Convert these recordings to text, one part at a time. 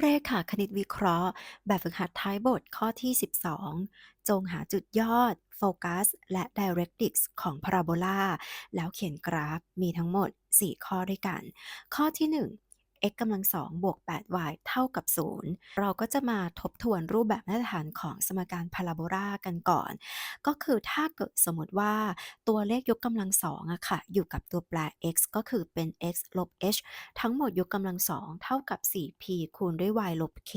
เรขาคณิตวิเคราะห์ แบบฝึกหัดท้ายบทข้อที่ 12 จงหาจุดยอด โฟกัส และ Directrix ของพาราโบลาแล้วเขียนกราฟมีทั้งหมด 4 ข้อด้วยกัน ข้อที่ 1 x กำลัง2บวก 8y เท่ากับ 0 เราก็จะมาทบทวนรูปแบบมาตรฐานของสมการพาราโบลากันก่อน ก็คือถ้าเกิดสมมติว่าตัวเลขยกกำลังสองอะค่ะ อยู่กับตัวแปร x ก็คือเป็น x ลบ h ทั้งหมดยกกำลังสองเท่ากับ 4p คูณด้วย y ลบ k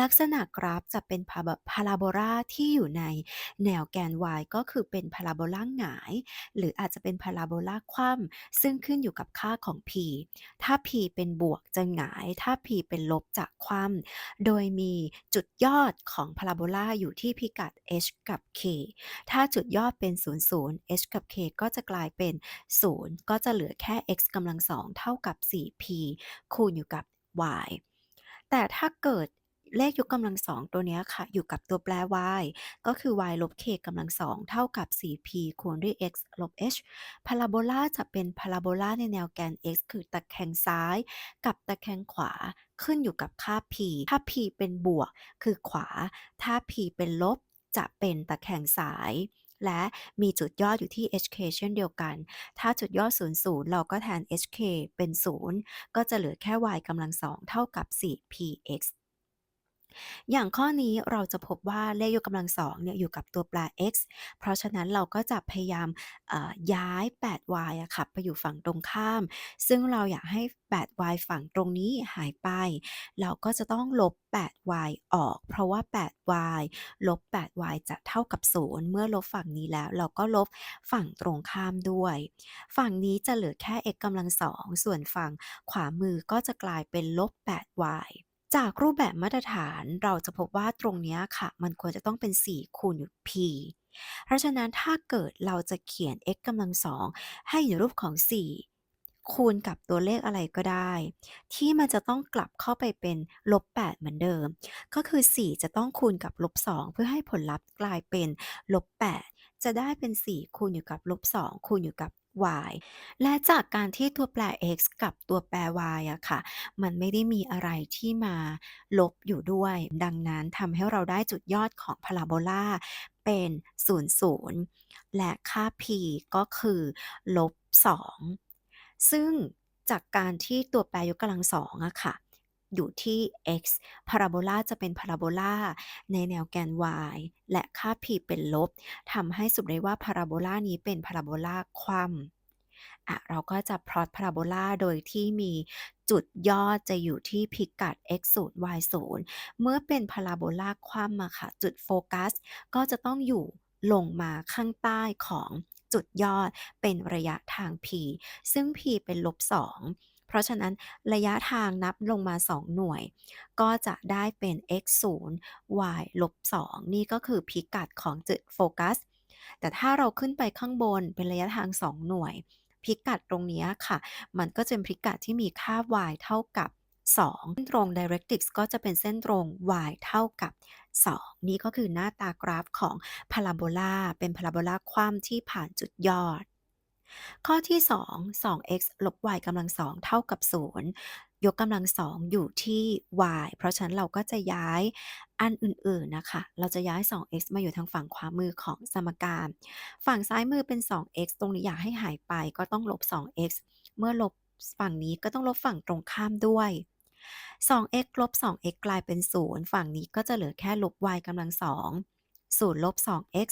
ลักษณะกราฟจะเป็นพาแบบพาราโบลาที่อยู่ในแนวแกน y ก็คือเป็นพาราโบลาหงาย หรืออาจจะเป็นพาราโบลาคว่ำซึ่งขึ้นอยู่กับค่าของ p ถ้า p เป็นบวกจะหงาย ถ้า p เป็นลบจะคว่ำโดยมีจุดยอดของพาราโบลาอยู่ที่พิกัด h กับ k ถ้าจุดยอดเป็น 0 0 h กับ k ก็จะกลายเป็น 0 ก็จะเหลือแค่ x กำลังสองเท่ากับ 4p คูณอยู่กับ y แต่ถ้าเกิด เลขยกกำลังสองตัวนี้ค่ะ อยู่กับตัวแปร y ก็คือ y ลบ k กำลังสองเท่ากับ 4p คูณด้วย x ลบ h พาราโบลาจะเป็นพาราโบลาในแนวแกน x คือตะแคงซ้าย กับตะแคงขวาขึ้นอยู่กับค่า p ถ้า p เป็นบวก คือขวา ถ้า p เป็นลบจะเป็นตะแคงซ้ายและมีจุดยอดอยู่ที่ hk เช่นเดียวกัน ถ้าจุดยอด0 0 เราก็แทน hk เป็น 0 ก็จะเหลือแค่ y กำลังสองเท่ากับ 4px อย่างข้อนี้เราจะพบว่าเลขยกกำลังสองเนี่ยอยู่กับตัวแปร x เพราะฉะนั้นเราก็จะพยายามย้าย 8y อะค่ะไปอยู่ฝั่งตรงข้าม ซึ่งเราอยากให้ 8y ฝั่งตรงนี้หายไป เราก็จะต้องลบ 8y ออก เพราะว่า 8y ลบ 8y จะเท่ากับ 0 เมื่อลบฝั่งนี้แล้ว เราก็ลบฝั่งตรงข้ามด้วย ฝั่งนี้จะเหลือแค่ x กำลังสอง ส่วนฝั่งขวามือก็จะกลายเป็นลบ 8y จากรูปแบบมาตรฐานเราจะพบว่าตรงนี้ค่ะ มันควรจะต้องเป็น 4 คูณ p เพราะฉะนั้นถ้าเกิดเราจะเขียน x กำลังสองให้อยู่รูปของ 4 คูณกับตัวเลขอะไรก็ได้ ที่มันจะต้องกลับเข้าไปเป็นลบ 8 เหมือนเดิม ก็คือ 4 จะต้องคูณกับลบ 2 เพื่อให้ผลลัพธ์กลายเป็นลบ 8 จะได้เป็น 4 คูณอยู่กับลบ 2 คูณอยู่กับ y และจากการที่ตัวแปร x กับตัวแปร y อะค่ะ มันไม่ได้มีอะไรที่มาลบอยู่ด้วย ดังนั้นทำให้เราได้จุดยอดของพาราโบลาเป็น0 0 และค่า p ก็คือลบ 2 ซึ่งจากการที่ตัวแปรยกกำลังสองอะค่ะ อยู่ที่ x พาราโบลาจะเป็นพาราโบลาในแนวแกน y และค่า p เป็นลบทำให้สรุปได้ว่าพาราโบลานี้เป็นพาราโบลาคว่ำอะเราก็จะพลอตพาราโบลาโดยที่มีจุดยอดจะอยู่ที่พิกัด x 0 y 0เมื่อเป็นพาราโบลาคว่ำมาค่ะ จุดโฟกัสก็จะต้องอยู่ลงมาข้างใต้ของจุดยอดเป็นระยะทาง p ซึ่ง p เป็นลบ2 เพราะฉะนั้นระยะทางนับลงมา 2 หน่วย ก็จะได้เป็น x 0 y ลบ2นี่ก็คือพิกัดของจุดโฟกัส แต่ถ้าเราขึ้นไปข้างบนเป็นระยะทาง 2 หน่วย พิกัดตรงนี้ค่ะ มันก็จะเป็นพิกัดที่มีค่า y เท่ากับ2เส้นตรง directrix ก็จะเป็นเส้นตรง y เท่ากับ 2 นี่ก็คือหน้าตากราฟของพาราโบลาเป็นพาราโบลาคว่ำที่ผ่านจุดยอด ข้อที่ 2 2x ลบ y กำลังสองเท่ากับ 0 ยกกำลังสองอยู่ที่ y เพราะฉะนั้นเราก็จะย้ายอันอื่นๆนะคะ เราจะย้าย 2x มาอยู่ทางฝั่งขวามือของสมการ ฝั่งซ้ายมือเป็น 2x ตรงนี้อยากให้หายไปก็ต้องลบ 2x เมื่อลบฝั่งนี้ก็ต้องลบฝั่งตรงข้ามด้วย 2x ลบ 2x กลายเป็น 0 ฝั่งนี้ก็จะเหลือแค่ลบ y กำลังสอง0ลบ 2x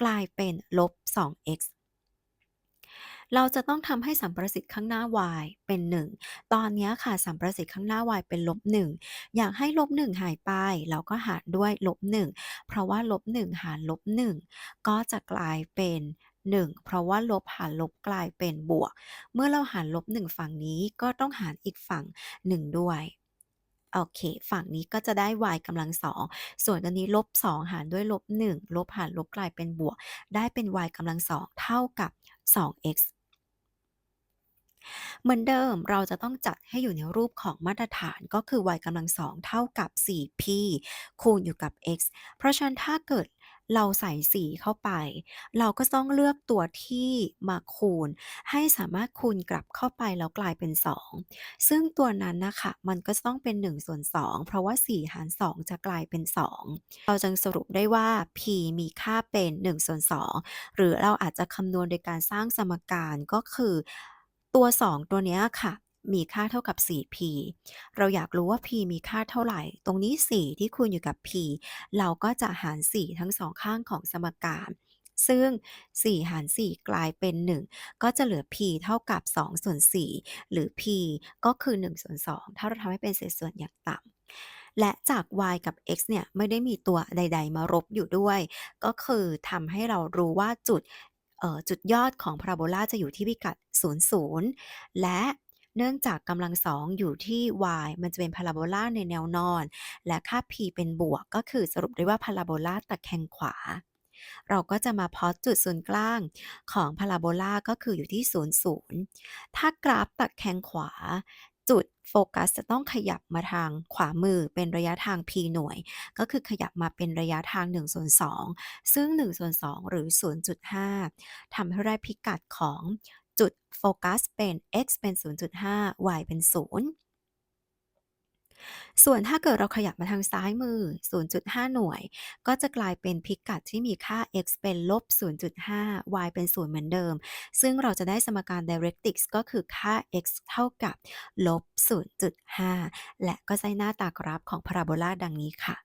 กลายเป็นลบ 2x เราจะต้องทำให้สัมประสิทธิ์ข้างหน้า y เป็น 1 ตอนนี้ค่ะสัมประสิทธิ์ข้างหน้า y เป็นลบ1อยากให้ลบ1หายไป เราก็หารด้วยลบ1เพราะว่าลบ1หารลบ1ก็จะกลายเป็น1 เพราะว่าลบหารลบกลายเป็นบวก เมื่อเราหารลบ 1 ฝั่งนี้ก็ต้องหารอีกฝั่ง 1 ด้วย โอเค ฝั่งนี้ก็จะได้ y กำลังสองส่วนอันนี้ลบ 2 หารด้วยลบ 1 ลบหารลบกลายเป็นบวก ได้เป็น y กำลังสองเท่ากับ 2x เหมือนเดิมเราจะต้องจัดให้อยู่ในรูปของมาตรฐานก็คือ y กำลังสองเท่ากับ 4p คูณอยู่กับ x เพราะฉะนั้นถ้าเกิดเราใส่ 4 เข้าไป เราก็ต้องเลือกตัวที่มาคูณ ให้สามารถคูณกลับเข้าไปแล้วกลายเป็น 2 ซึ่งตัวนั้นนะคะมันก็ต้องเป็น1ส่วน2 เพราะว่า 4 หาร 2 จะกลายเป็น 2 เราจึงสรุปได้ว่า p มีค่าเป็น1ส่วน2หรือเราอาจจะคำนวณโดยการสร้างสมการก็คือ ตัว 2 ตัวเนี้ยค่ะ มีค่าเท่ากับ 4p เราอยากรู้ว่า p มีค่าเท่าไหร่ ตรงนี้ 4 ที่คูณอยู่กับ p เราก็จะหาร 4 ทั้ง2ข้างของสมการซึ่ง 4 หาร 4 กลายเป็น 1 ก็จะเหลือ p เท่ากับ2/4หรือ p ก็คือ1/2ถ้าเราทำให้เป็นเศษส่วนอย่างต่ำและจาก y กับ x เนี่ย ไม่ได้มีตัวใด ๆ มารบอยู่ด้วย ก็คือทำให้เรารู้ว่าจุด จุดยอดของพาราโบลาจะอยู่ที่พิกัด 00 และเนื่องจากกำลัง2อยู่ที่ y มันจะเป็นพาราโบลาในแนวนอน และค่า p เป็นบวก ก็คือสรุปได้ว่าพาราโบลาตะแคงขวา เราก็จะมาพอจุดศูนย์กลางของพาราโบลาก็คืออยู่ที่ 00 ถ้ากราฟตะแคงขวา จุดโฟกัสจะต้องขยับมาทางขวามือเป็นระยะทาง p หน่วย ก็คือขยับมาเป็นระยะทาง1/2ซึ่ง1/2หรือ 0.5ทำให้ได้พิกัดของจุดโฟกัสเป็น x เป็น 0.5 y เป็น 0 ส่วนถ้าเกิดเราขยับมาทางซ้ายมือ 0.5 หน่วย ก็จะกลายเป็นพิกัดที่มีค่า x เป็นลบ -0.5 y เป็น0เหมือนเดิม ซึ่งเราจะได้สมการ Directrix ก็คือค่า x เท่ากับลบ -0.5 และก็จะได้หน้าตากราฟของพาราโบลาดังนี้ค่ะ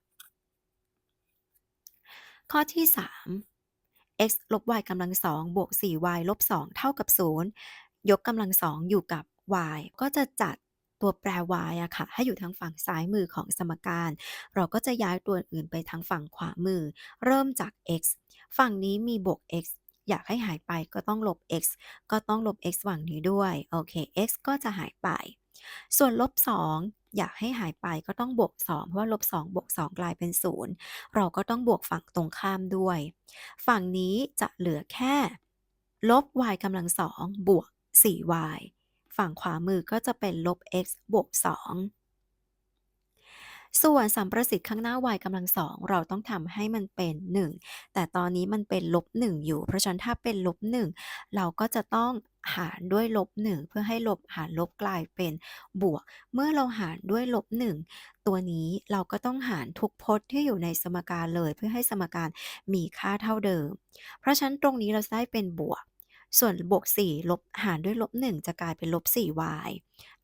ข้อที่ 3 x ลบ y กำลัง2บวก 4y ลบ 2 เท่ากับ 0 ยกกำลัง2อยู่กับ y ก็จะจัด ตัวแปร y อะค่ะ ให้อยู่ทางฝั่งซ้ายมือของสมการ เราก็จะย้ายตัวอื่นไปทางฝั่งขวามือ เริ่มจาก x ฝั่งนี้มีบวก x อยากให้หายไปก็ต้องลบ x ก็ต้องลบ x ฝั่งนี้ด้วย โอเค x ก็จะหายไป ส่วนลบ 2อยากให้หายไปก็ต้องบวก 2 เพราะว่าลบ2บวก2 กลายเป็น 0 เราก็ต้องบวกฝั่งตรงข้ามด้วย ฝั่งนี้จะเหลือแค่ ลบ y กำลัง2บวก 4y ฝั่งขวามือก็จะเป็นลบ x บวก 2 ส่วนสัมประสิทธิ์ข้างหน้า y กำลัง2เราต้องทำให้มันเป็น 1 แต่ตอนนี้มันเป็นลบ 1 อยู่ เพราะฉะนั้นถ้าเป็นลบ 1 เราก็จะต้องหารด้วยลบ 1 เพื่อให้ลบหารลบกลายเป็นบวก เมื่อเราหารด้วยลบ 1 ตัวนี้เราก็ต้องหารทุกพจน์ที่อยู่ในสมการเลย เพื่อให้สมการมีค่าเท่าเดิม เพราะฉะนั้นตรงนี้เราได้เป็นบวก ส่วนบวก 4 ลบหารด้วยลบ 1 จะกลายเป็นลบ 4y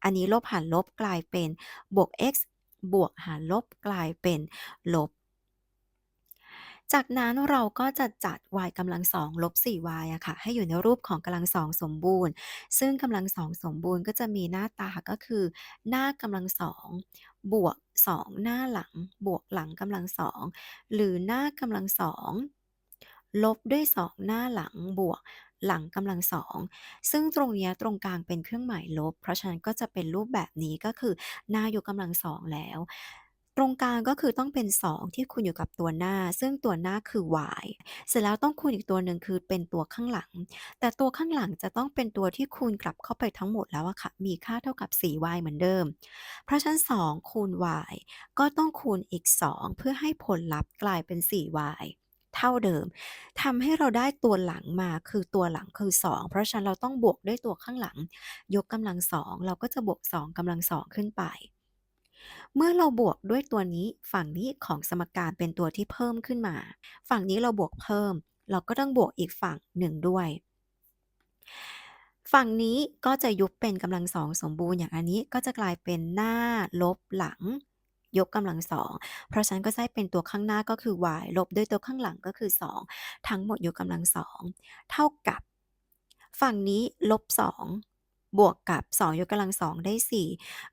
อันนี้ลบหารลบกลายเป็นบวก x บวกหารลบกลายเป็นลบ จากนั้นเราก็จะจัด y กำลัง2ลบ 4y อะค่ะ ให้อยู่ในรูปของกำลัง2สมบูรณ์ ซึ่งกำลัง2สมบูรณ์ก็จะมีหน้าตาก็คือ หน้ากำลัง2บวก 2 หน้าหลัง บวกหลังกำลัง2หรือหน้ากำลัง2ลบด้วย 2 หน้าหลังบวก หลังกำลัง2ซึ่งตรงเนี้ยตรงกลางเป็นเครื่องหมายลบ เพราะฉะนั้นก็จะเป็นรูปแบบนี้ก็คือหน้า ยกกำลัง2แล้ว ตรงกลางก็คือต้องเป็น 2 ที่คูณอยู่กับตัวหน้า ซึ่งตัวหน้าคือ y เสร็จแล้วต้องคูณอีกตัวหนึ่งคือเป็นตัวข้างหลัง แต่ตัวข้างหลังจะต้องเป็นตัวที่คูณกลับเข้าไปทั้งหมดแล้วอะค่ะ มีค่าเท่ากับ 4y เหมือนเดิม เพราะฉะนั้น2คูณ y ก็ต้องคูณอีก 2 เพื่อให้ผลลัพธ์กลายเป็น 4y เท่าเดิมทำให้เราได้ตัวหลังมาคือตัวหลังคือ 2 เพราะฉะนั้นเราต้องบวกด้วยตัวข้างหลัง ยกกำลัง2เราก็จะบวก 2กำลัง2ขึ้นไป เมื่อเราบวกด้วยตัวนี้ฝั่งนี้ของสมการเป็นตัวที่เพิ่มขึ้นมา ฝั่งนี้เราบวกเพิ่ม เราก็ต้องบวกอีกฝั่งหนึ่งด้วยฝั่งนี้ก็จะยุบเป็นกำลัง2สมบูรณ์อย่างอันนี้ก็จะกลายเป็นหน้าลบหลัง ยกกำลัง2เพราะฉะนั้นก็จะได้เป็นตัวข้างหน้าก็คือ y ลบด้วยตัวข้างหลังก็คือ 2 ทั้งหมดยกกำลัง2เท่ากับ ฝั่งนี้ลบ2บวกกับ 2 ยกกำลัง2ได้ 4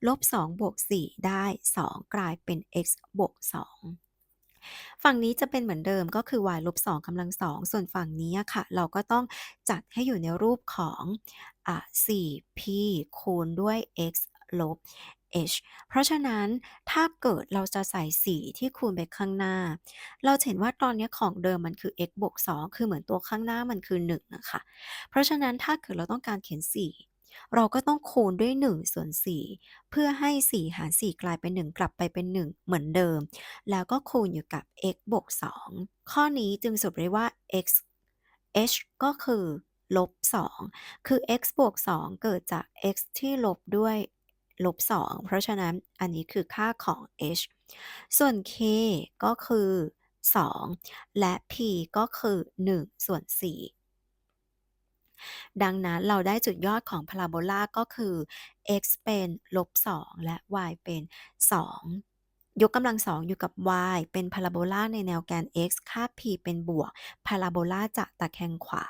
ลบ 2 บวก 4 ได้ 2 กลายเป็น x บวก 2ฝั่งนี้จะเป็นเหมือนเดิมก็คือ y ลบ2กำลัง2ส่วนฝั่งนี้ค่ะ เราก็ต้องจัดให้อยู่ในรูปของอ 4p คูณด้วย x ลบ h เพราะฉะนั้นถ้าเกิดเราจะใส่4ที่คูณไปข้างหน้า เราเห็นว่าตอนนี้ของเดิมมันคือ x บวก2คือเหมือนตัวข้างหน้ามันคือ1อะคะเพราะฉะนั้นถ้าเกิดเราต้องการเขียน 4เราก็ต้องคูณด้วย1ส่วน4เพื่อให้ 4 หาร 4 กลายเป็น 1 กลับไปเป็น 1 เหมือนเดิม แล้วก็คูณอยู่กับ x บวก 2 ข้อนี้จึงสรุปได้ว่า x h ก็คือลบ 2 คือ x บวก 2 เกิดจาก x ที่ลบด้วย ลบ 2 เพราะฉะนั้นอันนี้คือค่าของ h ส่วน k ก็คือ 2 และ p ก็คือ 1 ส่วน 4 ดังนั้นเราได้จุดยอดของพาราโบลาก็คือ x เป็นลบ 2 และ y เป็น 2ยกกำลังสองอยู่กับ y เป็นพาราโบลาในแนวแกน x ค่า p เป็นบวก พาราโบลาจะตะแคงขวา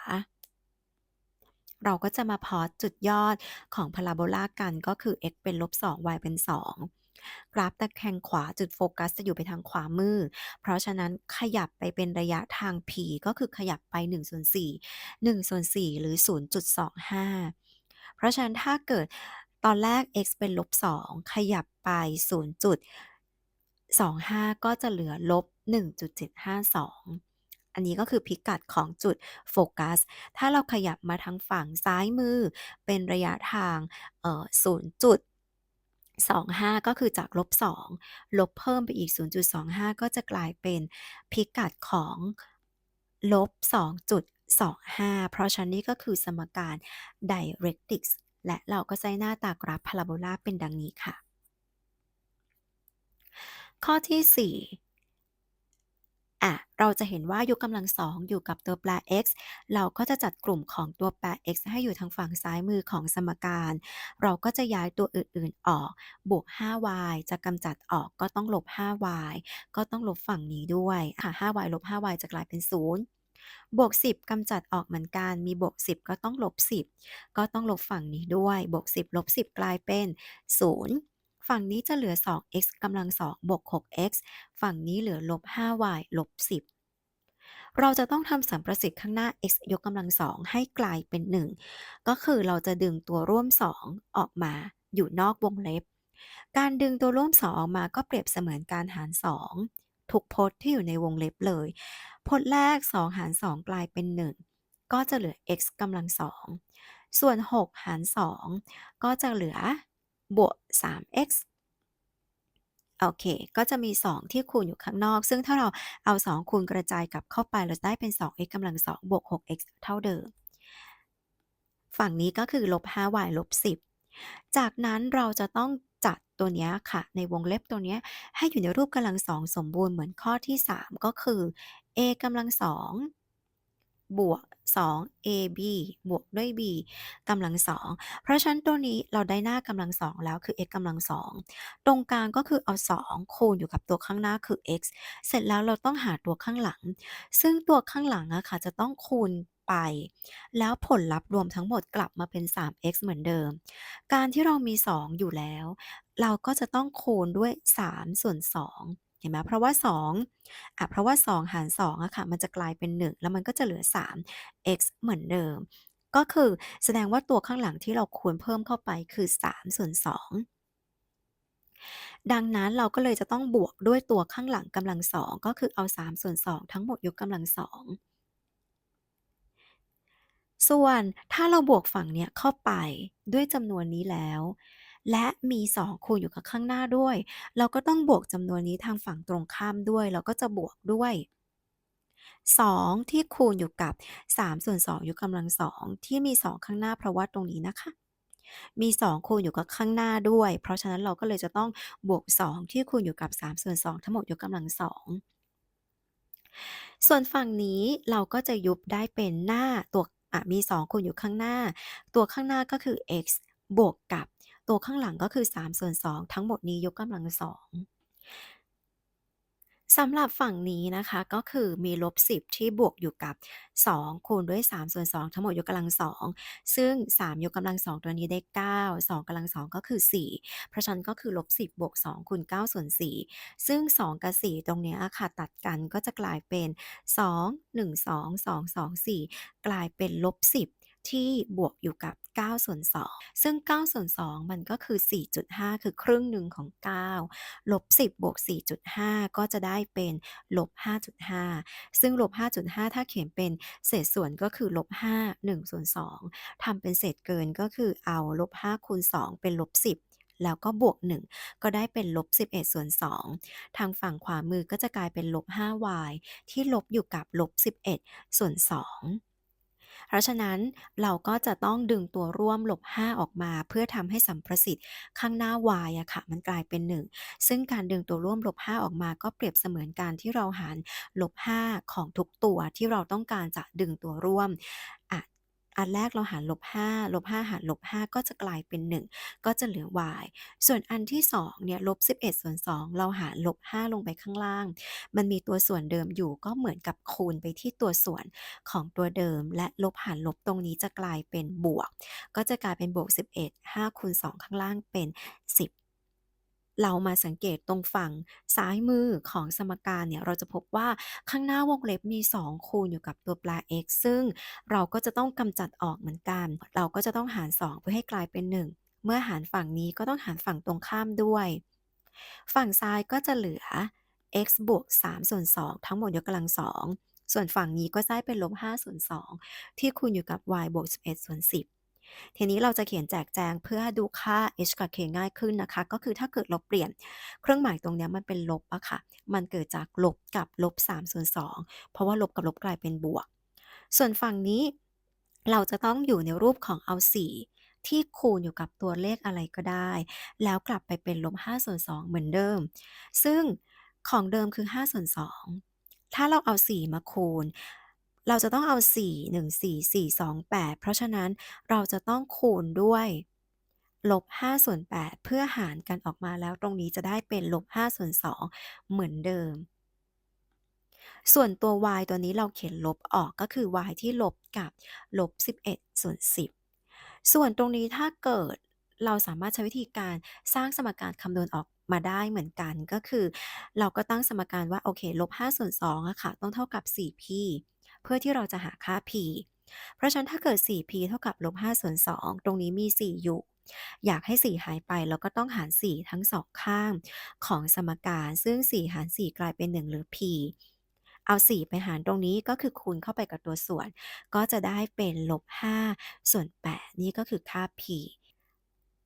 เราก็จะมาพอจุดยอดของพาราโบลากันก็คือ x เป็นลบ2 y เป็น 2 กราฟตะแคงขวาจุดโฟกัสจะอยู่ไปทางขวามือ เพราะฉะนั้นขยับไปเป็นระยะทาง p ก็คือขยับไป1ส่วน4 1ส่วน4หรือ 0.25 เพราะฉะนั้นถ้าเกิดตอนแรก x เป็นลบ2ขยับไป 0.25 ก็จะเหลือลบ1.752 อันนี้ก็คือพิกัดของจุดโฟกัส ถ้าเราขยับมาทางฝั่งซ้ายมือ เป็นระยะทางเอ่อ0.25 ก็คือจากลบ 2 ลบเพิ่มไปอีก 0.25 ก็จะกลายเป็นพิกัดของลบ 2.25 เพราะฉะนั้นนี่ก็คือสมการ directrix และเราก็ใช้หน้าตากราฟพาราโบลาเป็นดังนี้ค่ะ ข้อที่ 4 อะเราจะเห็นว่ายกกำลังสองอยู่กับตัวแปร x เราก็จะจัดกลุ่มของตัวแปร x ให้อยู่ทางฝั่งซ้ายมือของสมการ เราก็จะย้ายตัวอื่นๆออก บวก 5y จะกำจัดออกก็ต้องลบ 5y ก็ต้องลบฝั่งนี้ด้วยค่ะ 5y ลบ 5y จะกลายเป็น 0บวก 10กำจัดออกเหมือนกัน มีบวก 10 ก็ต้องลบ 10 ก็ต้องลบฝั่งนี้ด้วย บวก 10 ลบ 10 กลายเป็น 0 ฝั่งนี้จะเหลือ 2x กำลัง2บวก 6x ฝั่งนี้เหลือลบ 5y ลบ 10เราจะต้องทำสัมประสิทธิ์ข้างหน้า x ยกกำลัง2ให้กลายเป็น 1 ก็คือเราจะดึงตัวร่วม 2 ออกมาอยู่นอกวงเล็บ การดึงตัวร่วม 2 ออกมาก็เปรียบเสมือนการหาร 2 ทุกพจน์ที่อยู่ในวงเล็บเลย พจน์แรก 2 หาร 2 กลายเป็น 1 ก็จะเหลือ x กำลัง2ส่วน 6 หาร 2 ก็จะเหลือ บวก 3x โอเค ก็จะมี 2 ที่คูณอยู่ข้างนอก ซึ่งถ้าเราเอา 2 คูณกระจายกลับเข้าไปเราจะได้เป็น 2x กำลัง 2 บวก 6x เท่าเดิม ฝั่งนี้ก็คือลบ 5y ลบ 10 จากนั้นเราจะต้องจัดตัวนี้ค่ะ ในวงเล็บตัวนี้ให้อยู่ในรูปกำลังสองสมบูรณ์เหมือนข้อที่ 3 ก็คือ a กำลังสอง บวก 2 ab บวกด้วย b กำลังสอง เพราะฉะนั้นตัวนี้เราได้หน้ากำลังสองแล้วคือ x กำลังสอง ตรงกลางก็คือเอา 2 คูณอยู่กับตัวข้างหน้าคือ x เสร็จแล้วเราต้องหาตัวข้างหลัง ซึ่งตัวข้างหลังอะค่ะจะต้องคูณไป แล้วผลลัพธ์รวมทั้งหมดกลับมาเป็น 3x เหมือนเดิม การที่เรามี 2 อยู่แล้ว เราก็จะต้องคูณด้วย 3 ส่วน 2 ห็นไหมเพราะว่า2อะเพราะว่า 2 หาร2อะค่ะมันจะกลายเป็น 1 แล้วมันก็จะเหลือ 3x เหมือนเดิม ก็คือแสดงว่าตัวข้างหลังที่เราคูณเพิ่มเข้าไปคือ3ส่วน2ดังนั้นเราก็เลยจะต้องบวกด้วยตัวข้างหลังกำลังสองก็คือเอา 3 ส่วน 2 ทั้งหมดยกกำลังสองส่วนถ้าเราบวกฝั่งเนี้ยเข้าไปด้วยจำนวนนี้แล้ว และมี 2 คูณอยู่กับข้างหน้าด้วย เราก็ต้องบวกจำนวนนี้ทางฝั่งตรงข้ามด้วย เราก็จะบวกด้วย 2 ที่คูณอยู่กับ 3 ส่วน2ยกกำลังสองที่มี 2 ข้างหน้าเพราะว่าตรงนี้นะคะ มี 2 คูณอยู่กับข้างหน้าด้วย เพราะฉะนั้นเราก็เลยจะต้องบวก 2 ที่คูณอยู่กับ 3 ส่วน 2 ทั้งหมดยกกำลังสองส่วนฝั่งนี้เราก็จะยุบได้เป็นหน้าตัวมี 2 คูณอยู่ข้างหน้า ตัวข้างหน้าก็คือ x บวกกับ ตัวข้างหลังก็คือ3ส่วน2ทั้งหมดนี้ยกกำลังสองสำหรับฝั่งนี้นะคะก็คือมีลบ 10 ที่บวกอยู่กับ 2 คูณด้วย 3 ส่วน 2 ทั้งหมดยกกำลัง 2 ซึ่ง 3 ยกกำลัง 2 ตัวนี้ได้ 9 2กำลัง 2 ก็คือ 4 เพราะฉะนั้นก็คือลบ 10 บวก 2 คูณ 9 ส่วน 4 ซึ่ง 2 กับ 4 ตรงนี้ค่ะตัดกันก็จะกลายเป็น 2 1 2 2 2 4 กลายเป็นลบ 10 ที่บวกอยู่กับ 9ส่วน2ซึ่ง9ส่วน2มันก็คือ 4.5 คือครึ่งหนึ่งของ 9 ลบ 10 บวก 4.5 ก็จะได้เป็นลบ 5.5 ซึ่งลบ 5.5 ถ้าเขียนเป็นเศษส่วนก็คือลบ 5 1ส่วน2ทำเป็นเศษเกินก็คือเอาลบ 5 คูณ 2 เป็นลบ 10แล้วก็บวก 1 ก็ได้เป็นลบ 11 ส่วน 2 ทางฝั่งขวามือก็จะกลายเป็นลบ 5y ที่ลบอยู่กับลบ 11 ส่วน 2 เพราะฉะนั้นเราก็จะต้องดึงตัวร่วมลบ 5 ออกมา เพื่อทำให้สัมประสิทธิ์ข้างหน้า y อะค่ะ มันกลายเป็น 1 ซึ่งการดึงตัวร่วมลบ 5 ออกมา ก็เปรียบเสมือนการที่เราหารลบ 5 ของทุกตัวที่เราต้องการจะดึงตัวร่วม อันแรกเราหารลบ5ลบ5หารลบ5ก็จะกลายเป็น 1 ก็จะเหลือ y ส่วนอันที่2เนี่ยลบ11ส่วน2เราหารลบ5ลงไปข้างล่าง มันมีตัวส่วนเดิมอยู่ก็เหมือนกับคูณไปที่ตัวส่วนของตัวเดิม และลบหารลบตรงนี้จะกลายเป็นบวก ก็จะกลายเป็นบวก 11 5คูณ2ข้างล่างเป็น 10 เรามาสังเกตตรงฝั่งซ้ายมือของสมการเนี่ยเราจะพบว่าข้างหน้าวงเล็บมี 2 คูณอยู่กับตัวแปร x ซึ่งเราก็จะต้องกำจัดออกเหมือนกัน เราก็จะต้องหาร 2 เพื่อให้กลายเป็น 1 เมื่อหารฝั่งนี้ก็ต้องหารฝั่งตรงข้ามด้วย ฝั่งซ้ายก็จะเหลือ x บวก3ส่วน2ทั้งหมดยกกำลัง2ส่วนฝั่งนี้ก็ได้เป็นลบ5ส่วน2ที่คูณอยู่กับ y บวก11ส่วน10 ทีนี้เราจะเขียนแจกแจงเพื่อดูค่า h กับ k ง่ายขึ้นนะคะ ก็คือถ้าเกิดเราเปลี่ยนเครื่องหมายตรงนี้มันเป็นลบอะค่ะ มันเกิดจากลบกับลบ3ส่วน2เพราะว่าลบกับลบกลายเป็นบวก ส่วนฝั่งนี้เราจะต้องอยู่ในรูปของเอา 4ที่คูณอยู่กับตัวเลขอะไรก็ได้ แล้วกลับไปเป็นลบ5ส่วน2เหมือนเดิม ซึ่งของเดิมคือ5ส่วน2ถ้าเราเอา 4 มาคูณ เราจะต้องเอา 4 1 4 4 2 8 เพราะฉะนั้นเราจะต้องคูณด้วยลบ5ส่วน8เพื่อหารกันออกมาแล้วตรงนี้จะได้เป็นลบ5ส่วน2เหมือนเดิม ส่วนตัว y ตัวนี้เราเขียนลบออกก็คือ y ที่ลบกับลบ11ส่วน10 ส่วนตรงนี้ถ้าเกิดเราสามารถใช้วิธีการสร้างสมการคำนวณออกมาได้เหมือนกันก็คือ เราก็ตั้งสมการว่า โอเคลบ5ส่วน2อะค่ะ ต้องเท่ากับ 4p เพื่อที่เราจะหาค่า p เพราะฉะนั้นถ้าเกิด 4p เท่ากับลบ5ส่วน2ตรงนี้มี 4 อยู่ อยากให้ 4 หายไปเราก็ต้องหาร 4 ทั้ง2ข้างของสมการซึ่ง 4 หาร 4 กลายเป็น 1 หรือ p เอา 4 ไปหารตรงนี้ก็คือคูณเข้าไปกับตัวส่วน ก็จะได้เป็นลบ5ส่วน 8 นี่ก็คือค่า p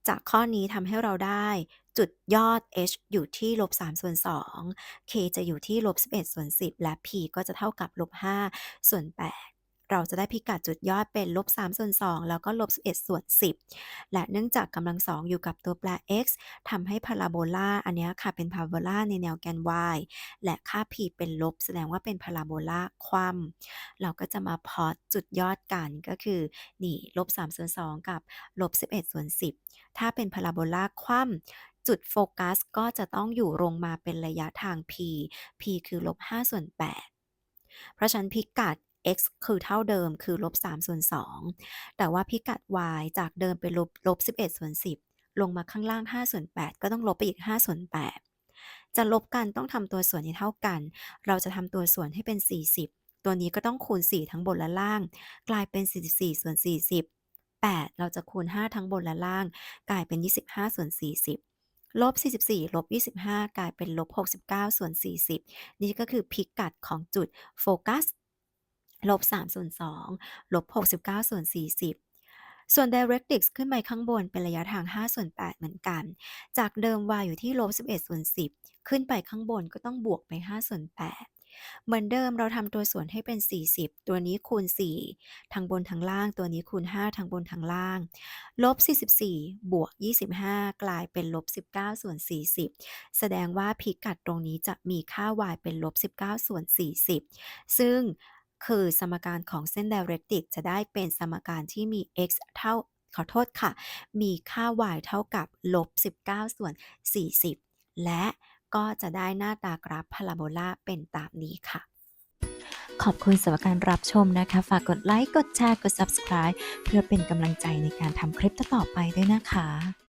จากข้อนี้ทำให้เราได้ จุดยอด h อยู่ที่ลบ3ส่วน2 k จะอยู่ที่ลบ11ส่วน10 และ p ก็จะเท่ากับลบ5ส่วน8 เราจะได้พิกัดจุดยอดเป็นลบ3ส่วน2แล้วก็ลบ11ส่วน10 และเนื่องจากกำลังสองอยู่กับตัวแปร x ทำให้พาราโบลาอันนี้ค่ะเป็นพาราโบลาในแนวแกน y และค่า p เป็นลบ แสดงว่าเป็นพาราโบลาคว่ำเราก็จะมาพอตจุดยอดกันก็คือนี่ลบ3ส่วน2กับลบ11ส่วน10 ถ้าเป็นพาราโบลาคว่ำจุดโฟกัสก็จะต้องอยู่ลงมาเป็นระยะทาง p p คือลบ5ส่วน8เพราะฉะนั้นพิกัด x คือเท่าเดิมคือลบ3ส่วน2แต่ว่าพิกัด y จากเดิมเป็นลบลบ11ส่วน10 ลงมาข้างล่าง5ส่วน8ก็ต้องลบไปอีก5ส่วน8จะลบกันต้องทำตัวส่วนให้เท่ากัน เราจะทำตัวส่วนให้เป็น 40 ตัวนี้ก็ต้องคูณ 4 ทั้งบนและล่าง กลายเป็น 44 ส่วน 40 8 เราจะคูณ 5 ทั้งบนและล่าง กลายเป็น 25 ส่วน 40ลบ 44 ลบ 25 กลายเป็นลบ 69 ส่วน 40 นี่ก็คือพิกัดของจุดโฟกัส ลบ3ส่วน2ลบ69ส่วน40ส่วน directrix ขึ้นไปข้างบนเป็นระยะทาง5ส่วน8เหมือนกัน จากเดิม y อยู่ที่ลบ11ส่วน10 ขึ้นไปข้างบนก็ต้องบวกไป5ส่วน8เหมือนเดิมเราทำตัวส่วนให้เป็น 40 ตัวนี้คูณ 4ทั้งบนทั้งล่าง ตัวนี้คูณ 5ทั้งบนทั้งล่าง ลบ 44 บวก 25 กลายเป็นลบ 19 ส่วน 40 แสดงว่าพิกัดตรงนี้จะมีค่า y เป็นลบ 19 ส่วน 40 ซึ่ง คือสมการของเส้น directrix จะได้เป็นสมการที่มี x เท่าขอโทษค่ะ มีค่า y เท่ากับลบ 19 ส่วน 40 และก็จะได้หน้าตากราฟพาราโบลาเป็นตามนี้ค่ะ ขอบคุณสำหรับการรับชมนะคะ ฝากกดไลค์ กดแชร์ กด Subscribe เพื่อเป็นกำลังใจในการทำคลิปต่อไปด้วยนะคะ